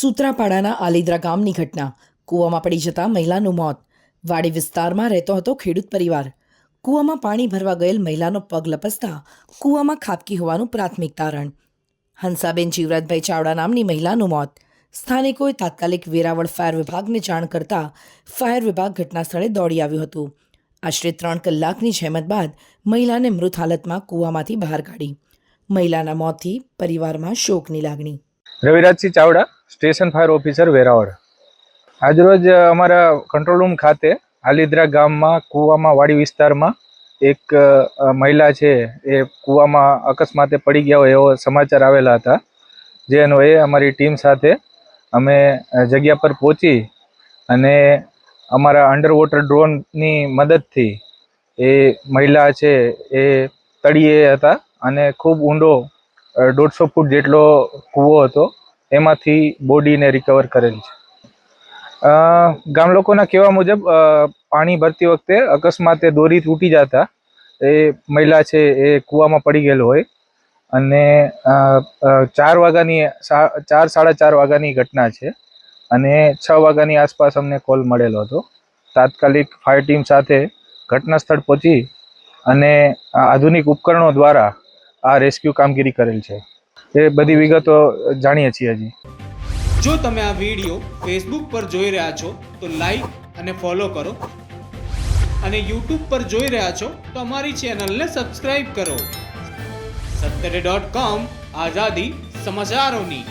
સૂત્રાપાડાના આલિદ્રા ગામની ઘટના. કૂવામાં પડી જતા મહિલાનું મોત. વાડી વિસ્તારમાં રહેતો હતો ખેડૂત પરિવાર. કૂવામાં પાણી ભરવા ગયેલ મહિલાનો પગ લપસતા કૂવામાં ખાબકી હોવાનું પ્રાથમિક તારણ. હંસાબેન જીવરાજભાઈ ચાવડા નામની મહિલાનું મોત. સ્થાનિકોએ તાત્કાલિક વેરાવળ ફાયર વિભાગને જાણ કરતા ફાયર વિભાગ ઘટના સ્થળે દોડી આવ્યું હતું. આશરે ત્રણ કલાકની જહેમત બાદ મહિલાને મૃત હાલતમાં કૂવામાંથી બહાર કાઢી. મહિલાના મોતથી પરિવારમાં શોકની લાગણી. Ravirajsinh Chavda station fire officer Veraval. આજરોજ અમારા કંટ્રોલ રૂમ ખાતે આલિદ્રા ગામમાં, કૂવામાં, વાડી વિસ્તારમાં એક મહિલા છે, એ કૂવામાં અકસ્માતે પડી ગયા હોય એવો સમાચાર આવેલા હતા. જે અન્વયે અમારી ટીમ સાથે અમે જગ્યા પર પહોંચી અને અમારા અંડરવોટર ડ્રોનની મદદથી એ મહિલા છે, એ તળિયે હતા અને ખૂબ ઊંડો દોઢસો ફૂટ જેટલો કૂવો હતો. એમાંથી બોડીને રિકવર કરેલ છે. ગામ લોકોના કહેવા મુજબ પાણી ભરતી વખતે અકસ્માતે દોરી તૂટી જતા એ મહિલા છે એ કૂવામાં પડી ગયેલ હોય અને ચાર વાગ્યાની ચાર સાડા ચાર વાગ્યાની ઘટના છે અને છ વાગ્યાની આસપાસ અમને કોલ મળેલો હતો. તાત્કાલિક ફાયર ટીમ સાથે ઘટના સ્થળ પહોંચી અને આધુનિક ઉપકરણો દ્વારા આ રેસ્ક્યુ કામગીરી કરેલ છે. એ બધી વિગતો જાણીએ છીએ હજી. જો તમે આ વીડિયો ફેસબુક પર જોઈ રહ્યા છો, તો લાઈક અને ફોલો કરો. અને યુટ્યુબ પર જોઈ રહ્યા છો, તો અમારી ચેનલને સબસ્ક્રાઇબ કરો. સત્તરે ડોટ કોમ આઝાદી સમાચારોની.